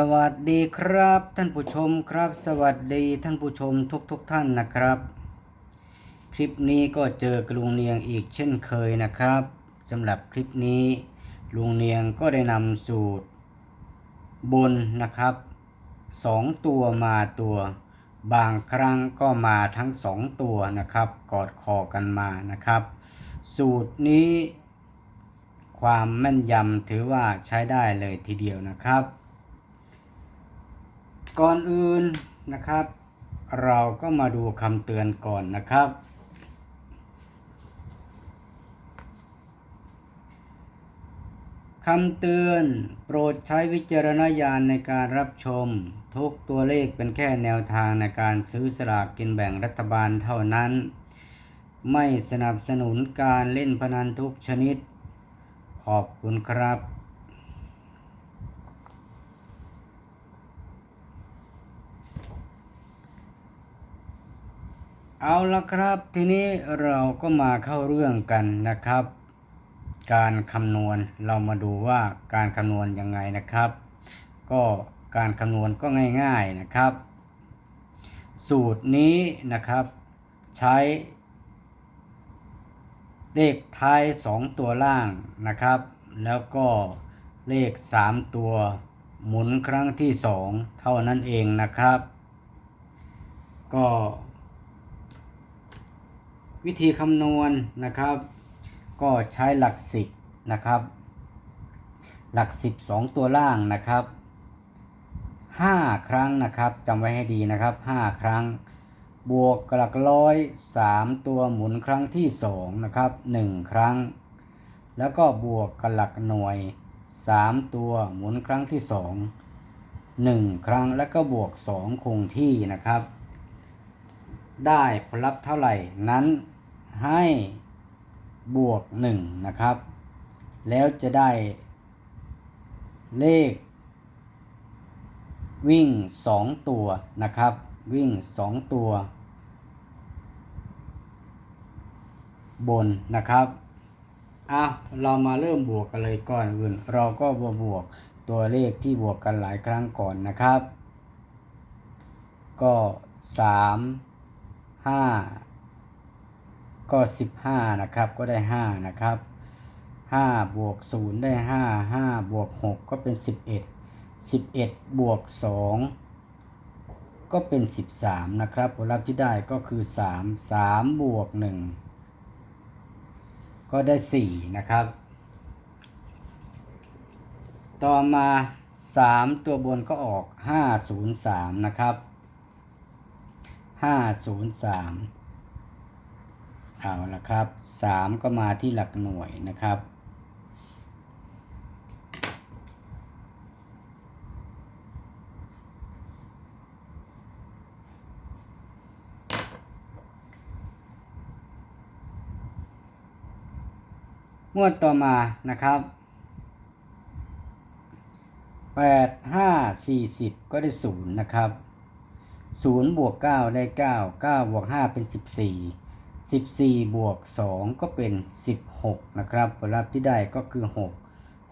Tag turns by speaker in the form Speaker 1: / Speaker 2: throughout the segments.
Speaker 1: สวัสดีครับท่านผู้ชมครับ สวัสดีท่านผู้ชมทุกๆทท่านนะครับ คลิปนี้ก็เจอกลุงเนียงอีกเช่นเคยนะครับสำหรับคลิปนี้ลุงเนียงก็ได้นำสูตร บนนะครับสองตัวมาตัว บางครั้งก็มาทั้งสองตัวนะครับ กอดคอกันมานะครับ สูตรนี้ ความแม่นยำถือว่าใช้ได้เลยทีเดียวนะครับ ก่อนอื่นนะครับ เราก็มาดูคำเตือนก่อนนะครับ คำเตือนโปรดใช้วิจารณญาณในการรับชม ทุกตัวเลขเป็นแค่แนวทางในการซื้อสลากกินแบ่งรัฐบาลเท่านั้น ไม่สนับสนุนการเล่นพนันทุกชนิด ขอบคุณครับ เอาละครับทีนี้เราก็มาเข้าเรื่องกันนะครับ การคำนวณเรามาดูว่าการคำนวณยังไงนะครับ ก็การคำนวณก็ง่าย ๆนะครับ สูตรนี้นะครับ ใช้เลขท้าย 2 ตัวล่างนะครับ แล้วก็เลข 3 ตัวหมุนครั้งที่ 2 เท่านั้นเองนะครับ ก็ วิธีคำนวณนะครับ ก็ใช้หลัก 10 นะครับ หลัก 10 2 ตัวล่างนะครับ 5 ครั้งนะครับจำไว้ให้ดีนะครับ 5 ครั้ง บวกกับหลักร้อย 3 ตัวหมุนครั้งที่ 2 นะครับ 1 ครั้ง แล้วก็บวกกับหลักหน่วย 3 ตัวหมุนครั้งที่ 2 1 ครั้งแล้วก็บวก 2 คงที่นะครับได้ผลลัพธ์เท่าไหร่นั้น ให้บวก 1 นะครับ แล้วจะได้เลข วิ่ง 2 ตัวนะครับ วิ่ง 2 ตัว บนนะครับอะเรามาเริ่มบวกกันเลยก่อนอื่น เราก็บวบวกตัวเลขที่บวกกันหลายครั้งก่อนนะครับ ก็ 3 5 ก็ 15 นะครับ ก็ได้ 5 นะครับ 5 บวก 0 ได้ 5 5 บวก 6 ก็เป็น 11 11 บวก 2 ก็เป็น 13 นะครับผลลัพธ์ที่ได้ก็คือ 3 3 บวก 1 ก็ได้ 4 นะครับ ต่อมา 3 ตัวบนก็ออก 503 นะครับ 503 เอาละครับ3ก็มาที่หลักหน่วยนะครับงวดต่อมานะครับแปดห้าสี่สิบก็ได้ศูนย์นะครับศูนย์บวกเก้าได้เก้าเก้าบวกห้าเป็นสิบสี่ สี่บวกสองก็เป็นสิบหกนะครับผลลัพธ์ที่ได้ก็คือหก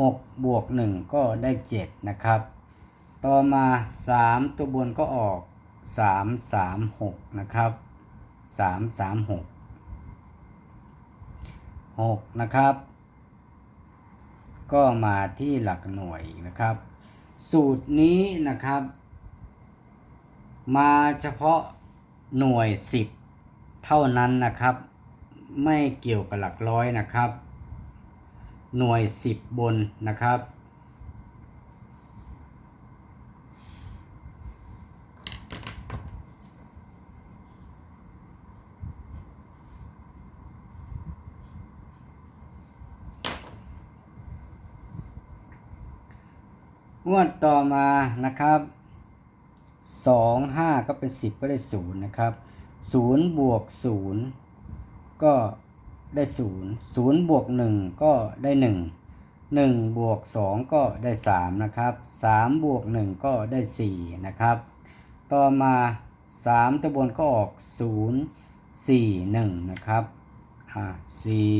Speaker 1: หกบวกหนึ่งก็ได้เจ็ดนะครับ ต่อมาสามตัวบนก็ออกสามสามหกนะครับสามสามหกหกนะครับ ก็มาที่หลักหน่วยนะครับ สูตรนี้นะครับ มาเฉพาะหน่วย 10 เท่านั้นนะครับ ไม่เกี่ยวกับหลักร้อยนะครับ หน่วย 10 บนนะครับ งวดต่อมานะครับสองห้าก็เป็นสิบก็ได้ศูนย์นะครับ ศูนย์บวกศูนย์ก็ได้ศูนย์ศูนย์บวกหนึ่งก็ได้หนึ่งหนึ่งบวกสองก็ได้สามนะครับสามบวกหนึ่งก็ได้สี่นะครับ ต่อมาสามตัวบนก็ออกศูนย์สี่หนึ่งนะครับอ่าสี่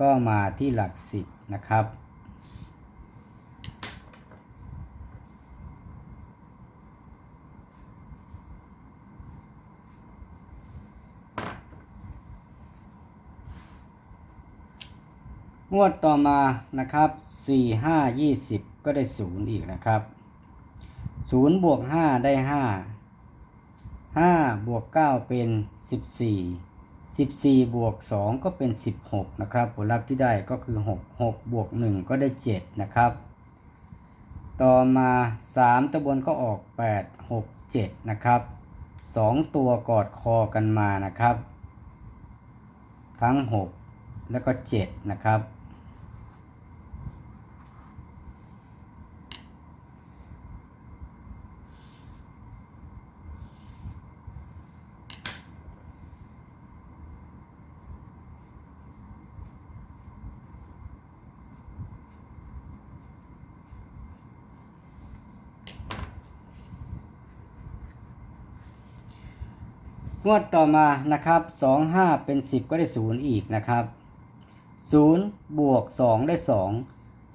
Speaker 1: ก็มาที่หลักสิบนะครับ งวดต่อมานะครับ 4 5 20 ก็ได้ 0 อีกนะครับ 0 บวก 5 ได้ 5 5 บวก 9 เป็น 14 14 บวก 2 ก็เป็น 16 นะครับ ผลลัพธ์ที่ได้ก็คือ 6 6 บวก 1 ก็ได้ 7 นะครับ ต่อมา 3ตัวบนก็ออก 8 6 7 นะครับ 2 ตัวกอดคอกันมานะครับ ทั้ง 6 แล้วก็ 7 นะครับ งวดต่อมานะครับ 2 5 เป็น 10 ก็ได้ 0 อีกนะครับ 0 บวก 2 ได้ 2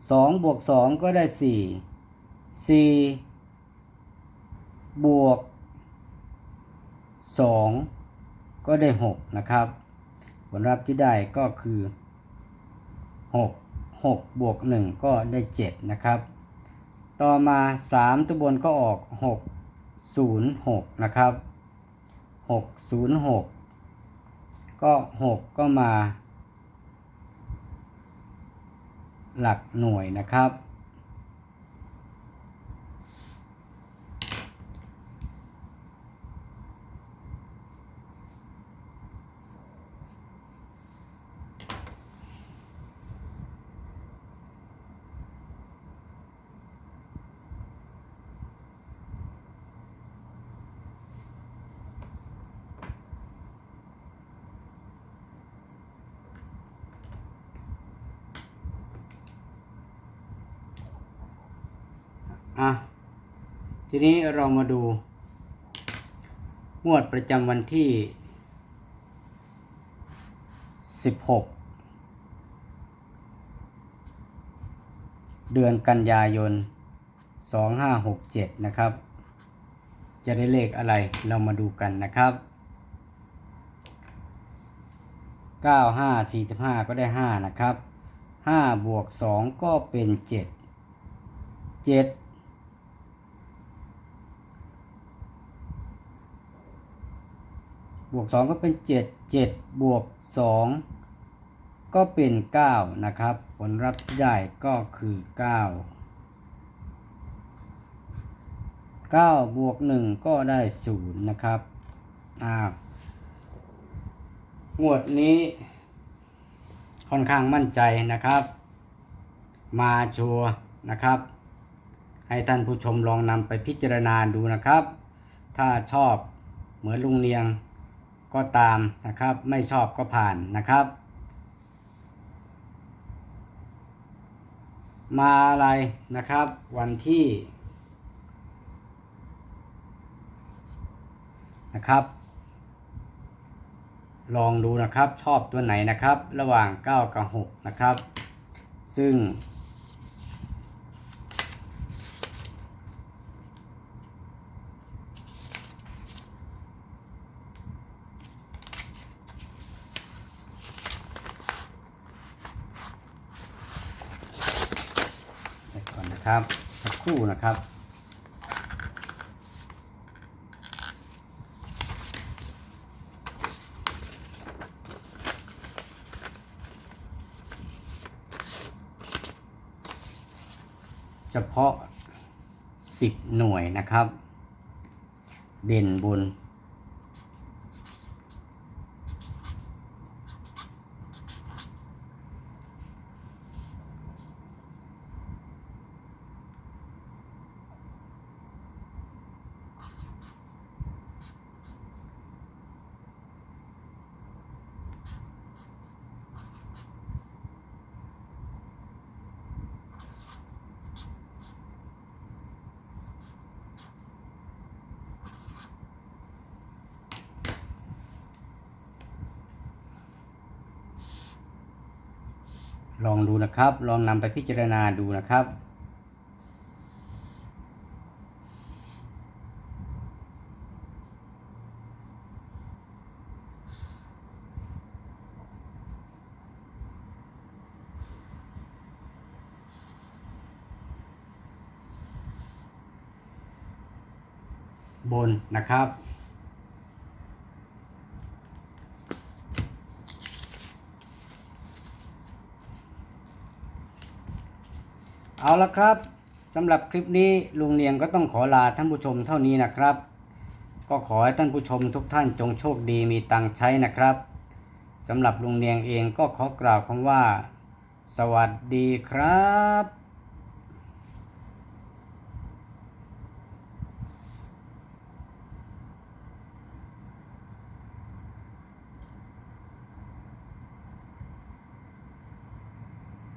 Speaker 1: 2 บวก 2 ก็ได้ 4 4 บวก 2 ก็ได้ 6 นะครับ ผลลัพธ์ที่ได้ก็คือ 6 6 บวก 1 ก็ได้ 7 นะครับ ต่อมา 3 ตัวบนก็ออก 6 0 6 นะครับ 606ก็6ก็มา หลักหน่วยนะครับ อะ ทีนี้เรามาดู งวดประจำวันที่ 16 เดือนกันยายน 2567 นะครับ จะได้เลขอะไรเรามาดูกันนะครับ 9 5 45 ก็ได้ 5 นะครับ5บวก2ก็เป็น 7 7 บวก 2 ก็เป็น 7 7 บวก 2 ก็เป็น 9 นะครับ ผลลัพธ์ที่ได้ก็คือ 9 9 บวก 1 ก็ได้ 0 นะครับอ้าวงวดนี้ค่อนข้างมั่นใจนะครับ มาชัวนะครับ ให้ท่านผู้ชมลองนำไปพิจารณาดูนะครับ ถ้าชอบเหมือนลุงเนียง ก็ตามนะครับ ไม่ชอบก็ผ่านนะครับ มาอะไรนะครับ วันที่นะครับ ลองดูนะครับชอบตัวไหนนะครับ ระหว่าง 9 กับ 6 นะครับ ซึ่ง เดี๋ยวก่อ นะครับสักครู่นะครับ เฉพาะ 10 หน่วยนะครับ เด่นบน ลองดูนะครับ ลองนำไปพิจารณาดูนะครับ บนนะครับ เอาละครับสำหรับคลิปนี้ลุงเนียงก็ต้องขอลาท่านผู้ชมเท่านี้นะครับ ก็ขอให้ท่านผู้ชมทุกท่านจงโชคดีมีตังใช้นะครับสำหรับลุงเนียงเองก็ขอกล่าวคำว่า สวัสดีครับ